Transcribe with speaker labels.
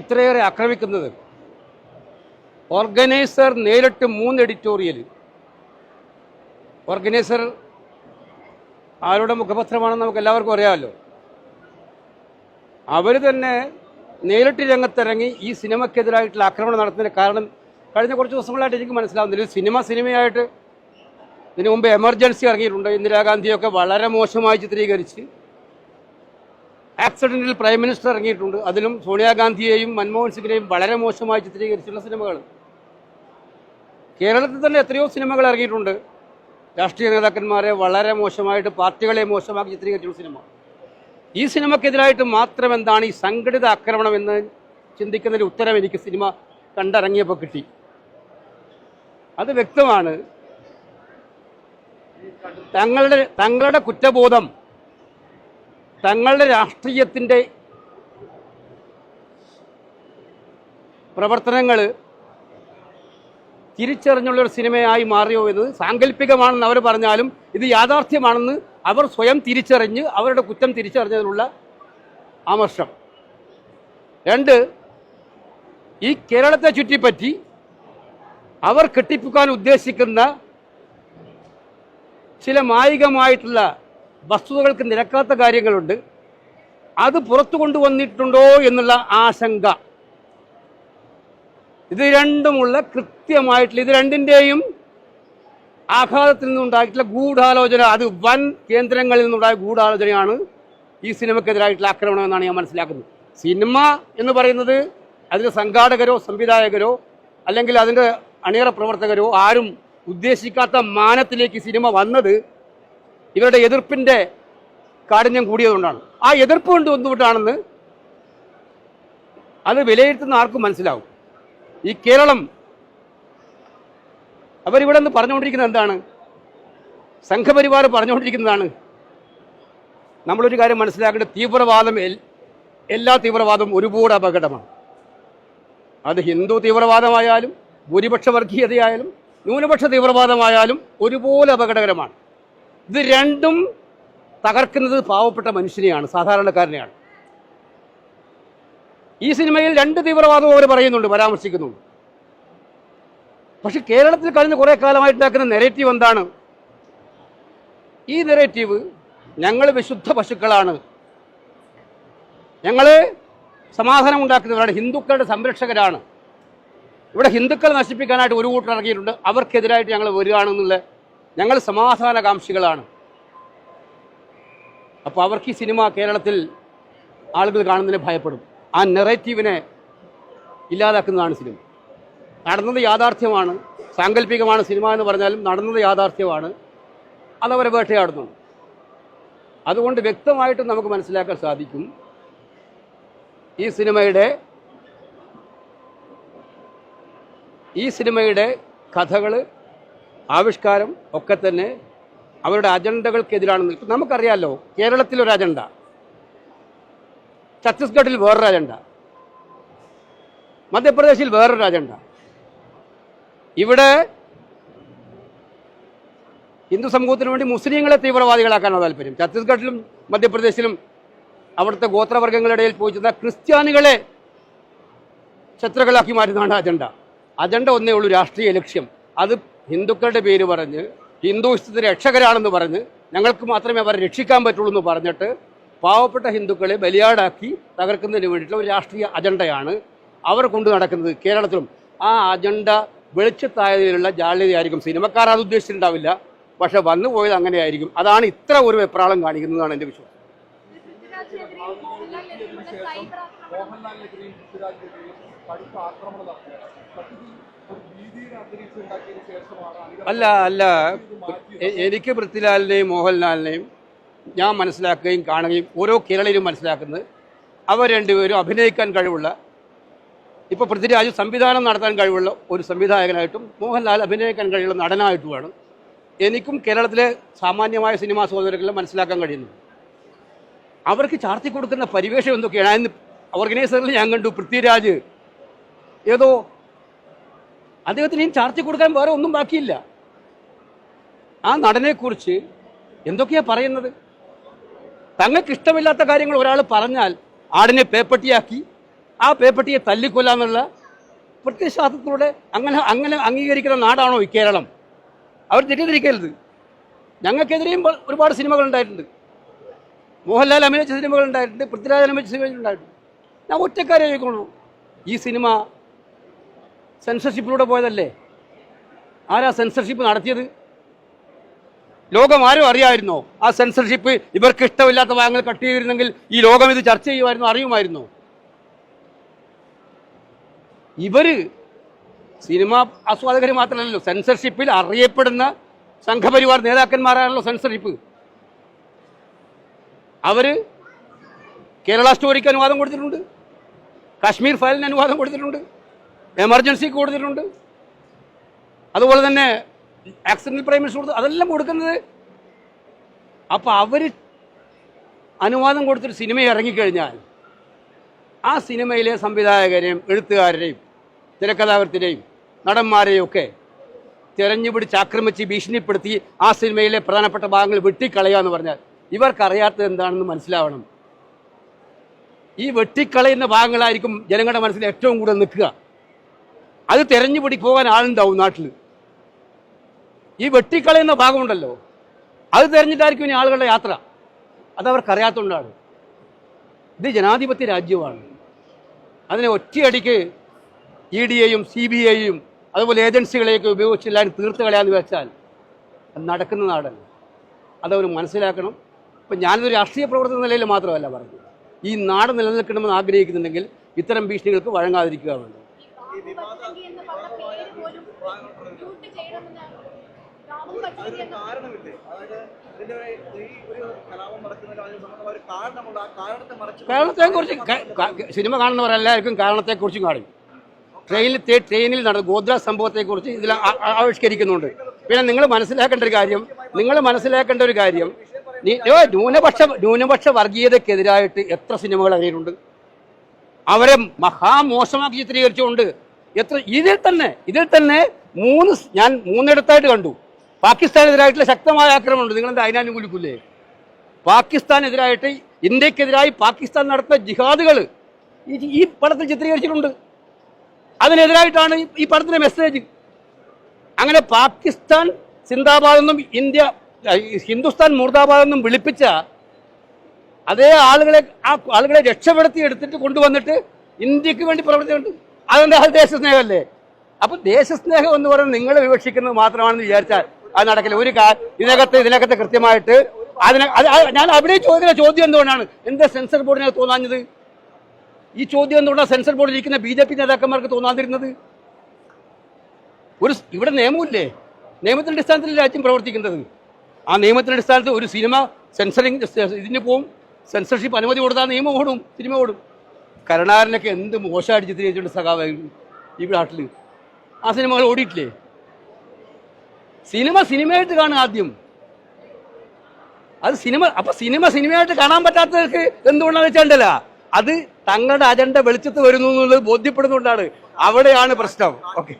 Speaker 1: ഇത്രയേറെ ആക്രമിക്കുന്നത്. ഓർഗനൈസർ നേരിട്ട് മൂന്ന് എഡിറ്റോറിയൽ ഓർഗനൈസർ ആരുടെ മുഖപത്രമാണെന്ന് നമുക്ക് എല്ലാവർക്കും അറിയാമല്ലോ. അവർ തന്നെ നേരിട്ട് രംഗത്തിറങ്ങി ഈ സിനിമയ്ക്കെതിരായിട്ടുള്ള ആക്രമണം നടത്തുന്നതിന് കാരണം കഴിഞ്ഞ കുറച്ച് ദിവസങ്ങളായിട്ട് എനിക്ക് മനസ്സിലാവുന്നില്ല. സിനിമ സിനിമയായിട്ട് ഇതിനു മുമ്പ് എമർജൻസി ഇറങ്ങിയിട്ടുണ്ട്. ഇന്ദിരാഗാന്ധിയൊക്കെ വളരെ മോശമായി ചിത്രീകരിച്ച് ആക്സിഡന്റിൽ പ്രൈം മിനിസ്റ്റർ ഇറങ്ങിയിട്ടുണ്ട്. അതിലും സോണിയാഗാന്ധിയെയും മൻമോഹൻ സിംഗിനെയും വളരെ മോശമായി ചിത്രീകരിച്ചുള്ള സിനിമകൾ കേരളത്തിൽ തന്നെ എത്രയോ സിനിമകൾ ഇറങ്ങിയിട്ടുണ്ട്. രാഷ്ട്രീയ നേതാക്കന്മാരെ വളരെ മോശമായിട്ട് പാർട്ടികളെ മോശമാക്കി ചിത്രീകരിച്ചുള്ള സിനിമ. ഈ സിനിമക്കെതിരായിട്ട് മാത്രം എന്താണ് ഈ സംഘടിത ആക്രമണം എന്ന് ചിന്തിക്കുന്നതിന് ഉത്തരം എനിക്ക് സിനിമ കണ്ടിറങ്ങിയപ്പോൾ കിട്ടി. അത് വ്യക്തമാണ്. തങ്ങളുടെ തങ്ങളുടെ കുറ്റബോധം തങ്ങളുടെ രാഷ്ട്രീയത്തിന്റെ പ്രവർത്തനങ്ങൾ തിരിച്ചറിഞ്ഞുള്ള ഒരു സിനിമയായി മാറിയോ എന്നത് സാങ്കല്പികമാണെന്ന് അവർ പറഞ്ഞാലും ഇത് യാഥാർത്ഥ്യമാണെന്ന് അവർ സ്വയം തിരിച്ചറിഞ്ഞ് അവരുടെ കുറ്റം തിരിച്ചറിഞ്ഞതിനുള്ള ആമർഷം രണ്ട് ഈ കേരളത്തെ ചുറ്റിപ്പറ്റി അവർ കെട്ടിപ്പിക്കാൻ ഉദ്ദേശിക്കുന്ന ചില മായികമായിട്ടുള്ള വസ്തുതകൾക്ക് നിരക്കാത്ത കാര്യങ്ങളുണ്ട്. അത് പുറത്തു കൊണ്ടുവന്നിട്ടുണ്ടോ എന്നുള്ള ആശങ്ക. ഇത് രണ്ടുമുള്ള കൃത്യമായിട്ടുള്ള ഇത് രണ്ടിന്റെയും ആഘാതത്തിൽ നിന്നുണ്ടായിട്ടുള്ള ഗൂഢാലോചന. അത് വൻ കേന്ദ്രങ്ങളിൽ നിന്നുണ്ടായ ഗൂഢാലോചനയാണ് ഈ സിനിമക്കെതിരായിട്ടുള്ള ആക്രമണം എന്നാണ് ഞാൻ മനസ്സിലാക്കുന്നത്. സിനിമ എന്ന് പറയുന്നത് അതിന്റെ സംഘാടകരോ സംവിധായകരോ അല്ലെങ്കിൽ അതിന്റെ അണിയറ പ്രവർത്തകരോ ആരും ഉദ്ദേശിക്കാത്ത മാനത്തിലേക്ക് സിനിമ വന്നത് ഇവരുടെ എതിർപ്പിന്റെ കാഠിന്യം കൂടിയതുകൊണ്ടാണ്. ആ എതിർപ്പ് കൊണ്ട് എന്തുകൊണ്ടാണെന്ന് അത് വിലയിരുത്തുന്ന ആർക്കും മനസ്സിലാവും. ഈ കേരളം അവരിവിടെ നിന്ന് പറഞ്ഞുകൊണ്ടിരിക്കുന്നത് എന്താണ്? സംഘപരിവാർ പറഞ്ഞുകൊണ്ടിരിക്കുന്നതാണ്. നമ്മളൊരു കാര്യം മനസ്സിലാക്കേണ്ട തീവ്രവാദം എല്ലാ തീവ്രവാദവും ഒരുപാട് അപകടമാണ്. അത് ഹിന്ദു തീവ്രവാദമായാലും ഭൂരിപക്ഷ വർഗീയതയായാലും ന്യൂനപക്ഷ തീവ്രവാദമായാലും ഒരുപോലെ അപകടകരമാണ്. ഇത് രണ്ടും തകർക്കുന്നത് പാവപ്പെട്ട മനുഷ്യനെയാണ് സാധാരണക്കാരനെയാണ്. ഈ സിനിമയിൽ രണ്ട് തീവ്രവാദവും അവർ പറയുന്നുണ്ട് പരാമർശിക്കുന്നുണ്ട് പക്ഷെ കേരളത്തിൽ കഴിഞ്ഞ കുറേ കാലമായിട്ടുണ്ടാക്കുന്ന നെറേറ്റീവ് എന്താണ്? ഈ നെറേറ്റീവ് ഞങ്ങൾ വിശുദ്ധ പശുക്കളാണ്. ഞങ്ങൾ സമാധാനം ഉണ്ടാക്കുന്നവരാണ് ഹിന്ദുക്കളുടെ സംരക്ഷകരാണ്. ഇവിടെ ഹിന്ദുക്കൾ നശിപ്പിക്കാനായിട്ട് ഒരു കൂട്ടർ ഇറങ്ങിയിട്ടുണ്ട് അവർക്കെതിരായിട്ട് ഞങ്ങൾ വരികയാണെന്നുള്ള ഞങ്ങൾ സമാധാനകാംക്ഷികളാണ്. അപ്പോൾ അവർക്ക് ഈ സിനിമ കേരളത്തിൽ ആളുകൾ കാണുന്നതിനെ ഭയപ്പെടും. ആ നെറേറ്റീവിനെ ഇല്ലാതാക്കുന്നതാണ് സിനിമ. നടന്നത് യാഥാർത്ഥ്യമാണ്. സാങ്കല്പികമാണ് സിനിമ എന്ന് പറഞ്ഞാലും നടന്നത് യാഥാർത്ഥ്യമാണ്. അതവരെ വേട്ടയാടുന്നുണ്ട് അതുകൊണ്ട് വ്യക്തമായിട്ടും നമുക്ക് മനസ്സിലാക്കാൻ സാധിക്കും ഈ സിനിമയുടെ ഈ സിനിമയുടെ കഥകൾ ആവിഷ്കാരം ഒക്കെ തന്നെ അവരുടെ അജണ്ടകൾക്കെതിരാണെന്ന് നിൽക്കുന്നത് നമുക്കറിയാമല്ലോ കേരളത്തിലൊരു അജണ്ട. ഛത്തീസ്ഗഡിൽ വേറൊരു അജണ്ട. മധ്യപ്രദേശിൽ വേറൊരു അജണ്ട. ഇവിടെ ഹിന്ദു സമൂഹത്തിന് വേണ്ടി മുസ്ലിങ്ങളെ തീവ്രവാദികളാക്കാനാണ് താല്പര്യം. ഛത്തീസ്ഗഡിലും മധ്യപ്രദേശിലും അവിടുത്തെ ഗോത്രവർഗങ്ങളുടെ ഇടയിൽ പോയി ചെന്ന ക്രിസ്ത്യാനികളെ ശത്രുക്കളാക്കി മാറ്റുന്നതാണ് അജണ്ട. അജണ്ട ഒന്നേ ഉള്ളൂ രാഷ്ട്രീയ ലക്ഷ്യം. അത് ഹിന്ദുക്കളുടെ പേര് പറഞ്ഞ് ഹിന്ദുത്വത്തിന് രക്ഷകരാണെന്ന് പറഞ്ഞ് ഞങ്ങൾക്ക് മാത്രമേ അവരെ രക്ഷിക്കാൻ പറ്റുള്ളൂ എന്ന് പറഞ്ഞിട്ട് പാവപ്പെട്ട ഹിന്ദുക്കളെ ബലിയാടാക്കി തകർക്കുന്നതിന് വേണ്ടിയിട്ടുള്ള ഒരു രാഷ്ട്രീയ അജണ്ടയാണ് അവർ കൊണ്ടു നടക്കുന്നത് കേരളത്തിലും. ആ അജണ്ട വെളിച്ചത്തായതിലുള്ള ജാള്യതയായിരിക്കും സിനിമക്കാർ അത് ഉദ്ദേശിച്ചിട്ടുണ്ടാവില്ല. പക്ഷെ വന്നു പോയത് അങ്ങനെയായിരിക്കും. അതാണ് ഇത്ര ഒരു വെപ്രാളം കാണിക്കുന്നതാണ് എന്റെ വിശ്വാസം.
Speaker 2: മോഹൻലാലിനെതിരെയും പൃഥ്വിരാജിനെതിരെയും കടുത്ത ആക്രമണം നടത്തുക
Speaker 1: അല്ല അല്ല. എനിക്ക് പൃഥ്വിലാലിനെയും മോഹൻലാലിനെയും ഞാൻ മനസ്സിലാക്കുകയും കാണുകയും ഓരോ കേരളീയരും മനസ്സിലാക്കുന്നത് അവർ രണ്ടുപേരും അഭിനയിക്കാൻ കഴിവുള്ള ഇപ്പോൾ പൃഥ്വിരാജ് സംവിധാനം നടത്താൻ കഴിവുള്ള ഒരു സംവിധായകനായിട്ടും മോഹൻലാൽ അഭിനയിക്കാൻ കഴിയുള്ള നടനായിട്ടുമാണ്. എനിക്കും കേരളത്തിലെ സാമാന്യമായ സിനിമാ സഹോദരങ്ങളെ മനസ്സിലാക്കാൻ കഴിയുന്നു അവർക്ക് ചാർത്തി കൊടുക്കുന്ന പരിവേഷം എന്തൊക്കെയാണ്? അതിന് ഓർഗനൈസറിൽ ഞാൻ കണ്ടു. പൃഥ്വിരാജ്. ഏതോ അദ്ദേഹത്തിന് ഇനി ചാർത്തി കൊടുക്കാൻ വേറെ ഒന്നും ബാക്കിയില്ല. ആ നടനെക്കുറിച്ച് എന്തൊക്കെയാ പറയുന്നത്? തങ്ങൾക്ക് ഇഷ്ടമില്ലാത്ത കാര്യങ്ങൾ ഒരാൾ പറഞ്ഞാൽ ആടിനെ പേപ്പട്ടിയാക്കി ആ പേപ്പട്ടിയെ തല്ലിക്കൊല്ലാന്നുള്ള പ്രത്യയശാസ്ത്രത്തിലൂടെ അങ്ങനെ അങ്ങനെ അംഗീകരിക്കുന്ന നാടാണോ ഈ കേരളം? അവർ തെറ്റിദ്ധരിക്കരുത്. ഞങ്ങൾക്കെതിരെയും ഒരുപാട് സിനിമകൾ ഉണ്ടായിട്ടുണ്ട്. മോഹൻലാൽ അഭിനയിച്ച സിനിമകൾ ഉണ്ടായിട്ടുണ്ട് പൃഥ്വിരാജ് അഭിനയിച്ച സിനിമകൾ ഉണ്ടായിട്ടുണ്ട്. ഞാൻ ഒറ്റക്കാരെ ചോദിക്കുള്ളൂ ഈ സിനിമ സെൻസർഷിപ്പിലൂടെ പോയതല്ലേ? ആരാ സെൻസർഷിപ്പ് നടത്തിയത്? ലോകം ആരും അറിയായിരുന്നോ? ആ സെൻസർഷിപ്പ് ഇവർക്ക് ഇഷ്ടമില്ലാത്ത ഭാഗങ്ങൾ കട്ട് ചെയ്തിരുന്നെങ്കിൽ ഈ ലോകം ഇത് ചർച്ച ചെയ്യുമായിരുന്നു അറിയുമായിരുന്നോ. ഇവർ സിനിമ ആസ്വാദകർ മാത്രമല്ലല്ലോ സെൻസർഷിപ്പിൽ അറിയപ്പെടുന്ന സംഘപരിവാർ നേതാക്കന്മാരാണല്ലോ സെൻസർഷിപ്പ്. അവർ കേരള സ്റ്റോറിക്ക് അനുവാദം കൊടുത്തിട്ടുണ്ട് കാശ്മീർ ഫയലിന് അനുവാദം കൊടുത്തിട്ടുണ്ട്. എമർജൻസിക്ക് കൊടുത്തിട്ടുണ്ട്. അതുപോലെ തന്നെ ആക്സിഡന്റൽ പ്രൈമൻസ് കൊടുത്തു അതെല്ലാം കൊടുക്കുന്നത്. അപ്പോൾ അവർ അനുവാദം കൊടുത്തൊരു സിനിമ ഇറങ്ങിക്കഴിഞ്ഞാൽ ആ സിനിമയിലെ സംവിധായകരെയും എഴുത്തുകാരെയും തിരക്കഥാകൃത്തിനെയും നടന്മാരെയും ഒക്കെ തിരഞ്ഞുപിടിച്ച് ആക്രമിച്ച് ഭീഷണിപ്പെടുത്തി ആ സിനിമയിലെ പ്രധാനപ്പെട്ട ഭാഗങ്ങൾ വെട്ടിക്കളയുക എന്ന് പറഞ്ഞാൽ ഇവർക്കറിയാത്തത് എന്താണെന്ന് മനസ്സിലാവണം. ഈ വെട്ടിക്കളയുന്ന ഭാഗങ്ങളായിരിക്കും ജനങ്ങളുടെ മനസ്സിൽ ഏറ്റവും കൂടുതൽ നിൽക്കുക. അത് തെരഞ്ഞുപിടി പോകാൻ ആളുണ്ടാവും നാട്ടിൽ ഈ വെട്ടിക്കളയുന്ന ഭാഗമുണ്ടല്ലോ. അത് തെരഞ്ഞിട്ടായിരിക്കും ഇനി ആളുകളുടെ യാത്ര. അത് അതവർക്കറിയാത്തതുകൊണ്ടാണ് ഇത് ജനാധിപത്യ രാജ്യമാണ്. അതിനെ ഒറ്റയടിക്ക് ഇ ഡി എയും സി ബി ഐയും അതുപോലെ ഏജൻസികളെയൊക്കെ ഉപയോഗിച്ചില്ലാതെ തീർത്ത് കളയാന്ന് വെച്ചാൽ നടക്കുന്ന നാടല്ല. അതവർ മനസ്സിലാക്കണം. ഇപ്പം ഞാനൊരു രാഷ്ട്രീയ പ്രവർത്തന നിലയിൽ മാത്രമല്ല പറഞ്ഞു ഈ നാട് നിലനിൽക്കണമെന്ന് ആഗ്രഹിക്കുന്നുണ്ടെങ്കിൽ ഇത്തരം ഭീഷണികൾക്ക് വഴങ്ങാതിരിക്കുക വേണ്ടത്
Speaker 3: അതിന് കുറിച്ച് ഒരു കാണുന്നവർ ആ കാരണത്തെ മറച്ചു
Speaker 1: കാരണത്തെക്കുറിച്ച് ക- ക- സിനിമ കാണുന്നവരെല്ലാവർക്കും കാരണത്തെക്കുറിച്ചും കാണും ട്രെയിനിൽ ട്രെയിനിൽ നടന്ന ഗോദ്ര സംഭവത്തെക്കുറിച്ച് ഇതിൽ ആവിഷ്കരിക്കുന്നുണ്ട്. പിന്നെ നിങ്ങൾ മനസ്സിലാക്കേണ്ട ഒരു കാര്യം നിങ്ങൾ മനസ്സിലാക്കേണ്ട ഒരു കാര്യം ന്യൂനപക്ഷ ന്യൂനപക്ഷ വർഗീയതക്കെതിരായിട്ട് എത്ര സിനിമകൾ അറിയുന്നുണ്ട് അവരെ മഹാമോശമാക്കി ചിത്രീകരിച്ചുകൊണ്ട് എത്ര ഇതിൽ തന്നെ ഇതിൽ തന്നെ മൂന്ന് ഞാൻ മൂന്നിടത്തായിട്ട് കണ്ടു. പാകിസ്ഥാനെതിരായിട്ടുള്ള ശക്തമായ ആക്രമണമുണ്ട്. നിങ്ങൾ എന്താ അതിനനുകൂലിക്കൂലേ പാകിസ്ഥാനെതിരായിട്ട് ഇന്ത്യക്കെതിരായി പാകിസ്ഥാൻ നടത്തുന്ന ജിഹാദുകൾ ഈ ഈ പടത്തിൽ ചിത്രീകരിച്ചിട്ടുണ്ട്. അതിനെതിരായിട്ടാണ് ഈ- പടത്തിന്റെ മെസ്സേജ്. അങ്ങനെ പാകിസ്ഥാൻ സിന്ദാബാദ് എന്നും ഇന്ത്യ ഹിന്ദുസ്ഥാൻ മുർദാബാദ് എന്നും വിളിപ്പിച്ച അതേ ആളുകളെ ആ ആളുകളെ രക്ഷപ്പെടുത്തി എടുത്തിട്ട് കൊണ്ടുവന്നിട്ട് ഇന്ത്യയ്ക്ക് വേണ്ടി പ്രവർത്തിക്കുന്നുണ്ട്. അതെന്താ ദേശസ്നേഹമല്ലേ? അപ്പം ദേശസ്നേഹം എന്ന് പറയുന്നത് നിങ്ങൾ വിവക്ഷിക്കുന്നത് മാത്രമാണെന്ന് വിചാരിച്ചാൽ അത് നടക്കില്ല. ഒരു ഇതിനകത്ത് ഇതിനകത്ത് കൃത്യമായിട്ട് അതിനെ അത് അത് ഞാൻ അവിടെ ചോദിക്കുന്ന ചോദ്യം എന്തുകൊണ്ടാണ്? എന്താ സെൻസർ ബോർഡിനെ തോന്നാഞ്ഞത്? ഈ ചോദ്യം എന്തുകൊണ്ടാണ് സെൻസർ ബോർഡിൽ ഇരിക്കുന്ന ബി ജെ പി നേതാക്കന്മാർക്ക് തോന്നാതിരുന്നത്? ഒരു ഇവിടെ നിയമമില്ലേ? നിയമത്തിന്റെ അടിസ്ഥാനത്തിൽ രാജ്യം പ്രവർത്തിക്കുന്നത്? ആ നിയമത്തിന്റെ അടിസ്ഥാനത്തിൽ ഒരു സിനിമ സെൻസറിങ് ഇതിന് പോവും. സെൻസർഷിപ്പ് അനുമതി കൊടുത്താൽ നിയമം ഓടും സിനിമ ഓടും. കരുണാകരനൊക്കെ എന്ത് മോശമായിട്ട് ചിത്രീകരിച്ചിട്ടുണ്ട് സഖാവ് ഈ നാട്ടിൽ ആ സിനിമകൾ ഓടിയിട്ടില്ലേ? സിനിമ സിനിമയായിട്ട് കാണുക ആദ്യം. അത് സിനിമ അപ്പൊ സിനിമ സിനിമയായിട്ട് കാണാൻ പറ്റാത്തവർക്ക് എന്തുകൊണ്ടാണ് വെച്ചാണ്ടല്ല അത് തങ്ങളുടെ അജണ്ട വെളിച്ചത്ത് വരുന്നു എന്നുള്ളത് ബോധ്യപ്പെടുന്നുകൊണ്ടാണ് അവിടെയാണ് പ്രശ്നം. ഓക്കെ